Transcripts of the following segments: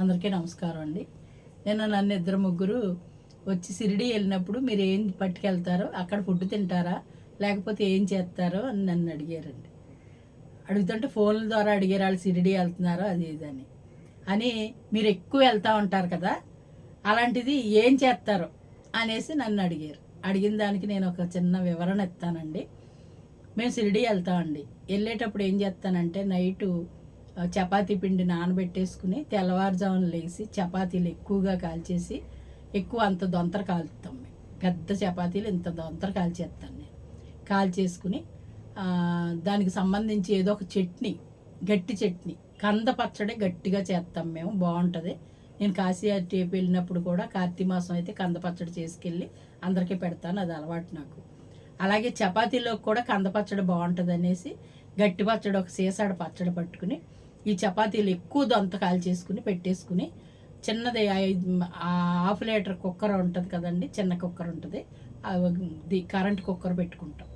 అందరికీ నమస్కారం అండి. నేను నన్ను ఇద్దరు ముగ్గురు వచ్చి సిరిడి వెళ్ళినప్పుడు మీరు ఏం పట్టుకెళ్తారో అక్కడ ఫుడ్ తింటారా లేకపోతే ఏం చేస్తారో అని నన్ను అడిగారండి. అడుగుతుంటే ఫోన్ల ద్వారా అడిగారు వాళ్ళు సిరిడి వెళ్తున్నారో అది ఇదని అని. మీరు ఎక్కువ వెళ్తూ ఉంటారు కదా అలాంటిది ఏం చేస్తారో అనేసి నన్ను అడిగారు. అడిగిన దానికి నేను ఒక చిన్న వివరణ ఇస్తానండి. మేము షిరిడి వెళ్తామండి. వెళ్ళేటప్పుడు ఏం చేస్తానంటే నైటు చపాతీ పిండి నానబెట్టేసుకుని తెల్లవారుజామున లేచి చపాతీలు ఎక్కువగా కాల్చేసి ఎక్కువ అంత దొంతర కాలుతాం మేము. పెద్ద చపాతీలు ఇంత దొంతర కాల్చేస్తాను నేను. కాల్చేసుకుని దానికి సంబంధించి ఏదో ఒక చట్నీ గట్టి చట్నీ కంద పచ్చడి గట్టిగా చేస్తాం మేము బాగుంటుంది. నేను కాశీ టేపు వెళ్ళినప్పుడు కూడా కార్తీక మాసం అయితే కంద పచ్చడి చేసుకెళ్ళి అందరికీ పెడతాను అది అలవాటు నాకు. అలాగే చపాతీలోకి కూడా కంద పచ్చడి బాగుంటుంది అనేసి గట్టి పచ్చడి ఒక సీసాడ పచ్చడి పట్టుకుని ఈ చపాతీలు ఎక్కువ దొంత కాల్ చేసుకుని పెట్టేసుకుని చిన్నది ఐదు హాఫ్ లీటర్ కుక్కర్ ఉంటుంది కదండి చిన్న కుక్కర్ ఉంటుంది. కరెంట్ కుక్కర్ పెట్టుకుంటాం.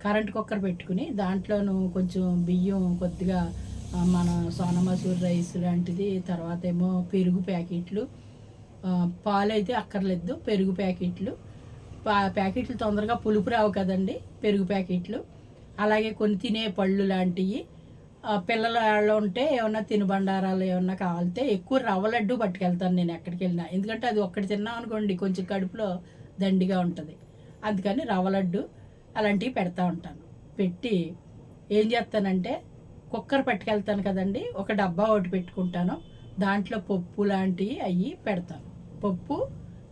కరెంట్ కుక్కర్ పెట్టుకుని దాంట్లోనూ కొంచెం బియ్యం కొద్దిగా మన సోనా మసూర్ రైస్ లాంటిది తర్వాత ఏమో పెరుగు ప్యాకెట్లు పాలైతే పాలు అయితే అక్కర్లేదు పెరుగు ప్యాకెట్లు. పా- ప్యాకెట్లు తొందరగా పులుపు రావు కదండి పెరుగు ప్యాకెట్లు. అలాగే కొన్ని తినే పళ్ళు లాంటివి పిల్లల వాళ్ళు ఉంటే ఏమన్నా తినుబండారాలు ఏమన్నా కావాలితే ఎక్కువ రవ్వ లడ్డు పట్టుకెళ్తాను నేను ఎక్కడికి వెళ్ళినా ఎందుకంటే అది ఒక్కటి తిన్నాం అనుకోండి కొంచెం కడుపులో దండిగా ఉంటుంది. అందుకని రవ్వ లడ్డు అలాంటివి పెడతా ఉంటాను. పెట్టి ఏం చేస్తానంటే కుక్కర్ పట్టుకెళ్తాను కదండి ఒక డబ్బా ఒకటి పెట్టుకుంటాను. దాంట్లో పప్పు లాంటివి అవి పెడతాను. పప్పు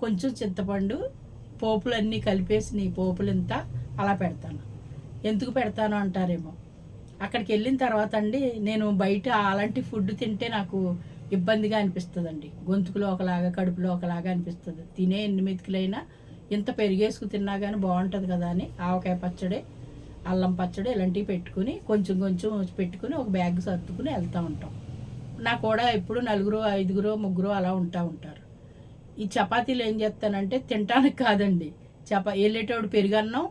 కొంచెం చింతపండు పోపులన్నీ కలిపేసి నీ పోపులంతా అలా పెడతాను. ఎందుకు పెడతాను అంటారేమో? అక్కడికి వెళ్ళిన తర్వాత అండి నేను బయట అలాంటి ఫుడ్ తింటే నాకు ఇబ్బందిగా అనిపిస్తుందండి. గొంతుకులో ఒకలాగా కడుపులో ఒకలాగా అనిపిస్తుంది. తినే ఎన్ని మెతుకులైనా ఇంత పెరిగేసుకు తిన్నా కానీ బాగుంటుంది కదా అని ఆవకాయ పచ్చడి అల్లం పచ్చడి ఇలాంటివి పెట్టుకుని కొంచెం కొంచెం పెట్టుకుని ఒక బ్యాగ్ సర్దుకుని వెళ్తూ ఉంటాం. నా కూడా ఎప్పుడు నలుగురు ఐదుగురు ముగ్గురు అలా ఉంటా ఉంటారు. ఈ చపాతీలు ఏం చేస్తానంటే తినటానికి కాదండి. చపా వెళ్ళేటప్పుడు పెరుగన్నం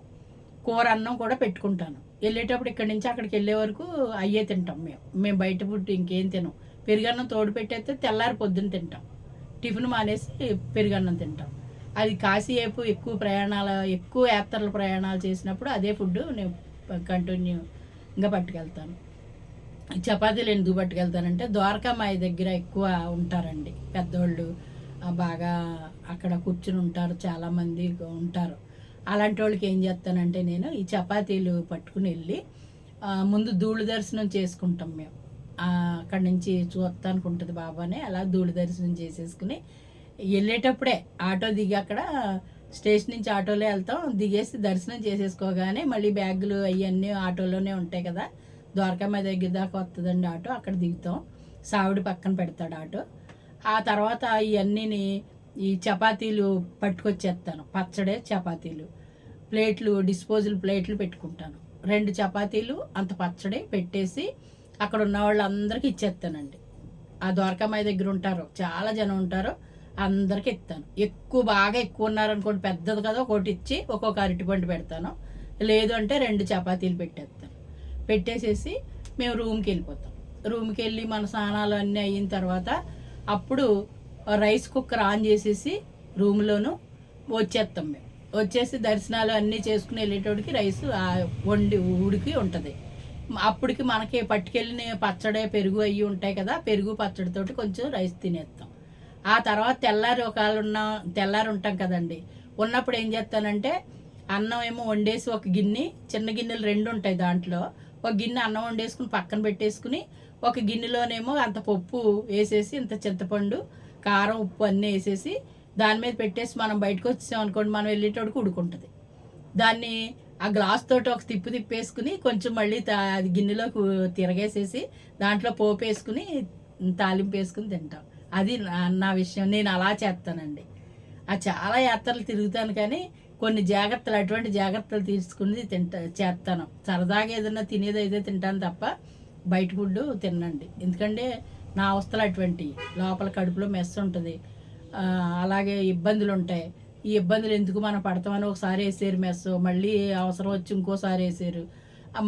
కూర అన్నం కూడా పెట్టుకుంటాను. వెళ్ళేటప్పుడు ఇక్కడి నుంచి అక్కడికి వెళ్ళే వరకు అయ్యే తింటాం మేము. మేము బయట ఫుడ్ ఇంకేం తినం. పెరుగన్నం తోడు పెట్టేస్తే తెల్లారి పొద్దున్న తింటాం. టిఫిన్ మానేసి పెరుగన్నం తింటాం. అది కాసేపు ఎక్కువ ప్రయాణాలు ఎక్కువ యాత్రల ప్రయాణాలు చేసినప్పుడు అదే ఫుడ్ నేను కంటిన్యూగా పట్టుకెళ్తాను. చపాతీలు ఎందుకు పట్టుకెళ్తానంటే ద్వారకామాయి దగ్గర ఎక్కువ ఉంటారండి. పెద్దోళ్ళు బాగా అక్కడ కూర్చుని ఉంటారు చాలామంది ఉంటారు. అలాంటి వాళ్ళకి ఏం చేస్తానంటే నేను ఈ చపాతీలు పట్టుకుని వెళ్ళి ముందు ధూళి దర్శనం చేసుకుంటాం మేము. అక్కడి నుంచి చూస్తానికి ఉంటుంది బాబానే అలా ధూళి దర్శనం చేసేసుకుని వెళ్ళేటప్పుడే ఆటో దిగి అక్కడ స్టేషన్ నుంచి ఆటోలో వెళ్తాం. దిగేసి దర్శనం చేసేసుకోగానే మళ్ళీ బ్యాగులు అవన్నీ ఆటోలోనే ఉంటాయి కదా. ద్వారకామ దగ్గర దాకా వస్తుందండి ఆటో అక్కడ దిగుతాం. సావిడి పక్కన పెడతాడు ఆటో. ఆ తర్వాత ఇవన్నీని ఈ చపాతీలు పట్టుకొచ్చేస్తాను. పచ్చడే చపాతీలు. ప్లేట్లు డిస్పోజల్ ప్లేట్లు పెట్టుకుంటాను. రెండు చపాతీలు అంత పచ్చడి పెట్టేసి అక్కడ ఉన్న వాళ్ళందరికీ ఇచ్చేస్తానండి. ఆ ద్వారకామాయి దగ్గర ఉంటారు చాలా జనం ఉంటారు అందరికి ఇస్తాను. ఎక్కువ బాగా ఎక్కువ ఉన్నారనుకోండి పెద్దది కదా ఒకటి ఇచ్చి ఒక్కొక్క అరటిపండు పెడతాను. లేదు అంటే రెండు చపాతీలు పెట్టేస్తాను. పెట్టేసేసి మేము రూమ్కి వెళ్ళిపోతాం. రూమ్కి వెళ్ళి మన స్నానాలు అన్నీ అయిన తర్వాత అప్పుడు రైస్ కుక్కర్ ఆన్ చేసేసి రూమ్లోను వచ్చేస్తాం మేము. వచ్చేసి దర్శనాలు అన్నీ చేసుకుని వెళ్ళేటోడికి రైస్ వండి ఉడికి ఉంటుంది. అప్పటికి మనకి పట్టుకెళ్ళిన పచ్చడి పెరుగు అవి ఉంటాయి కదా పెరుగు పచ్చడితోటి కొంచెం రైస్ తినేస్తాం. ఆ తర్వాత తెల్లారి ఒకళ్ళు ఉన్న తెల్లారి ఉంటాం కదండి. ఉన్నప్పుడు ఏం చేస్తానంటే అన్నం ఏమో వండేసి ఒక గిన్నె చిన్న గిన్నెలు రెండు ఉంటాయి దాంట్లో. ఒక గిన్నె అన్నం వండేసుకుని పక్కన పెట్టేసుకుని ఒక గిన్నెలోనేమో అంత పప్పు వేసేసి ఇంత చింతపండు కారం ఉప్పు అన్నీ వేసేసి దాని మీద పెట్టేసి మనం బయటకు వచ్చేసాం అనుకోండి మనం వెళ్ళేటోడికి ఉడుకుంటుంది. దాన్ని ఆ గ్లాస్ తోటి ఒక తిప్పు తిప్పేసుకుని కొంచెం మళ్ళీ అది గిన్నెలోకి తిరగేసేసి దాంట్లో పోపు వేసుకుని తాలింపు వేసుకుని తింటాం. అది నా- నా విషయం. నేను అలా చేస్తానండి. ఆ చాలా యాత్రలు తిరుగుతాను కానీ కొన్ని జాగ్రత్తలు అటువంటి జాగ్రత్తలు తీసుకుని తింటా చేస్తాను. సరదాగా ఏదైనా తినేది అయితే తింటాను తప్ప బయట ఫుడ్ తినండి ఎందుకంటే నా అవస్థలు అటువంటి లోపల కడుపులో మెస్ ఉంటుంది. అలాగే ఇబ్బందులు ఉంటాయి. ఈ ఇబ్బందులు ఎందుకు మనం పడతామని ఒకసారి వేసారు మెస్ మళ్ళీ అవసరం వచ్చి ఇంకోసారి వేసారు.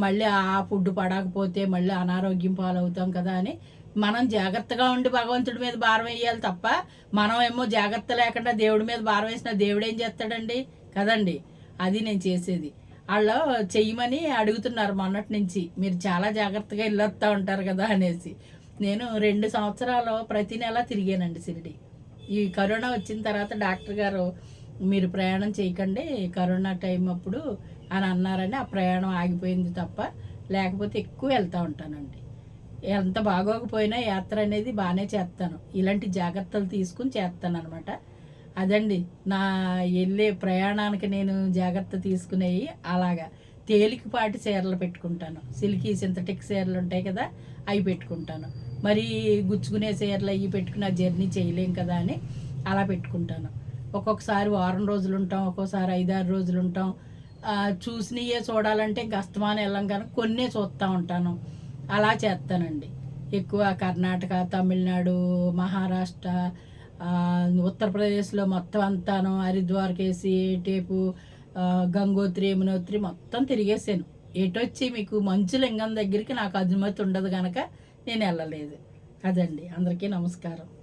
మళ్ళీ ఆ ఫుడ్ పడకపోతే మళ్ళీ అనారోగ్యం పాలవుతాం కదా అని మనం జాగ్రత్తగా ఉండి భగవంతుడి మీద భారం వేయాలి తప్ప మనం ఏమో జాగ్రత్త లేకుండా దేవుడి మీద భారం వేసిన దేవుడు ఏం చేస్తాడండి? కదండి. అది నేను చేసేది. వాళ్ళు చెయ్యమని అడుగుతున్నారు మొన్నటి నుంచి. మీరు చాలా జాగ్రత్తగా వెళ్ళొస్తా ఉంటారు కదా అనేసి. నేను రెండు సంవత్సరాలు ప్రతి నెల తిరిగానండి సిరిడి. ఈ కరోనా వచ్చిన తర్వాత డాక్టర్ గారు మీరు ప్రయాణం చేయకండి కరోనా టైం అప్పుడు అని అన్నారని ఆ ప్రయాణం ఆగిపోయింది తప్ప లేకపోతే ఎక్కువ వెళ్తూ ఉంటానండి. ఎంత బాగోకపోయినా యాత్ర అనేది బాగానే చేస్తాను. ఇలాంటి జాగ్రత్తలు తీసుకుని చేస్తాను అనమాట అదండి నా వెళ్ళే ప్రయాణానికి నేను జాగ్రత్త తీసుకునేవి అలాగా. తేలికపాటి చీరలు పెట్టుకుంటాను. సిల్కీ సింథటిక్ చీరలు ఉంటాయి కదా అవి పెట్టుకుంటాను. మరి గుచ్చుకునే చీరలు అవి పెట్టుకుని ఆ జర్నీ చేయలేం కదా అని అలా పెట్టుకుంటాను. ఒక్కొక్కసారి వారం రోజులు ఉంటాం ఒక్కొక్కసారి ఐదారు రోజులు ఉంటాం. చూసినయే చూడాలంటే ఇంక అస్తమానం వెళ్ళం కానీ కొన్నే చూస్తూ ఉంటాను. అలా చేస్తానండి. ఎక్కువ కర్ణాటక తమిళనాడు మహారాష్ట్ర ఉత్తరప్రదేశ్లో మొత్తం అంతాను. హరిద్వార్కేసి టేపు గంగోత్రి యమునోత్రి మొత్తం తిరిగేసాను. ఎటొచ్చి మీకు మంచు లింగం దగ్గరికి నాకు అనుమతి ఉండదు కనుక నేను వెళ్ళలేదు. అదండి. అందరికీ నమస్కారం.